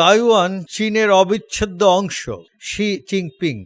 Taiwan চীনের অবিচ্ছেদ্য অংশ শি জিনপিং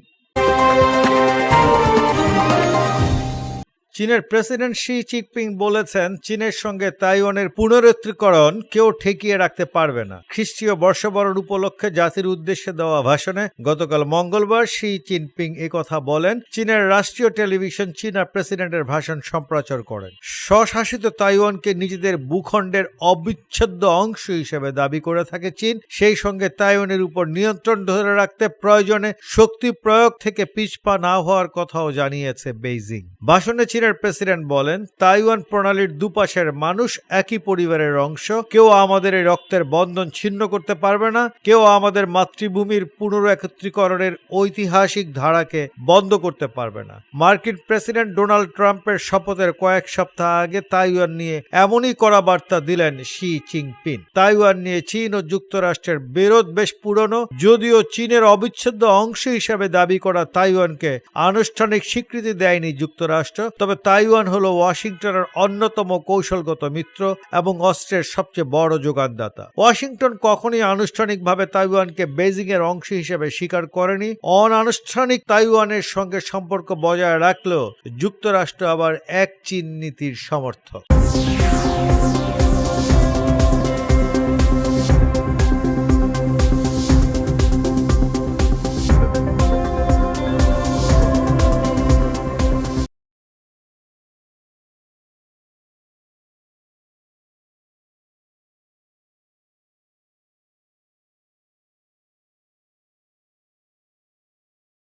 চীনের প্রেসিডেন্ট শি জিনপিং বলেছেন, চীনের সঙ্গে তাইওয়ানের পুনরুত্তরীকরণ কেউ ঠেকিয়ে রাখতে পারবে না। খ্রিস্টীয় বর্ষবরণ উপলক্ষে জাতির উদ্দেশ্যে দেওয়া ভাষণে গতকাল মঙ্গলবার শি জিনপিং কথা বলেন, চীনের রাষ্ট্রীয় টেলিভিশন চীনা প্রেসিডেন্টের ভাষণ সম্প্রচার করেন। স্বশাসিত তাইওয়ানকে নিজেদের ভূখণ্ডের অবিচ্ছেদ্য অংশ হিসেবে দাবি করে থাকে চীন, সেই সঙ্গে তাইওয়ানের উপর নিয়ন্ত্রণ ধরে রাখতে প্রয়োজনে শক্তি প্রয়োগ থেকে পিছপা না হওয়ার কথাও জানিয়েছে বেইজিং। ভাষণে চীনের প্রেসিডেন্ট বলেন, তাইওয়ান প্রণালীর দুপাশের মানুষ একই পরিবারের অংশ। কেউ আমাদের এই রক্তের বন্ধন ছিন্ন করতে পারবে না। কেউ আমাদের মাতৃভূমির পুনরএকত্রীকরণের ঐতিহাসিক ধারাকে বন্ধ করতে পারবে না। মার্কিন প্রেসিডেন্ট ডোনাল্ড ট্রাম্পের শপথের কয়েক সপ্তাহ আগে তাইওয়ান নিয়ে এমনই করা বার্তা দিলেন শি চিংপিন তাইওয়ান নিয়ে চীন ও যুক্তরাষ্ট্রের বিরোধ বেশ পুরনো, যদিও চীনের অবিচ্ছেদ্য অংশ হিসেবে দাবি করা তাইওয়ানকে আনুষ্ঠানিক স্বীকৃতি দেয়নি যুক্তরাষ্ট্র। তবে তাইওয়ান হল ওয়াশিংটনের অন্যতম কৌশলগত মিত্র এবং অস্ত্রের সবচেয়ে বড় যোগানদাতা। ওয়াশিংটন কখনই আনুষ্ঠানিকভাবে তাইওয়ানকে বেজিং এর অংশ হিসেবে স্বীকার করেনি। অনানুষ্ঠানিক তাইওয়ানের সঙ্গে সম্পর্ক বজায় রাখলেও যুক্তরাষ্ট্র আবার এক চীন নীতির সমর্থক।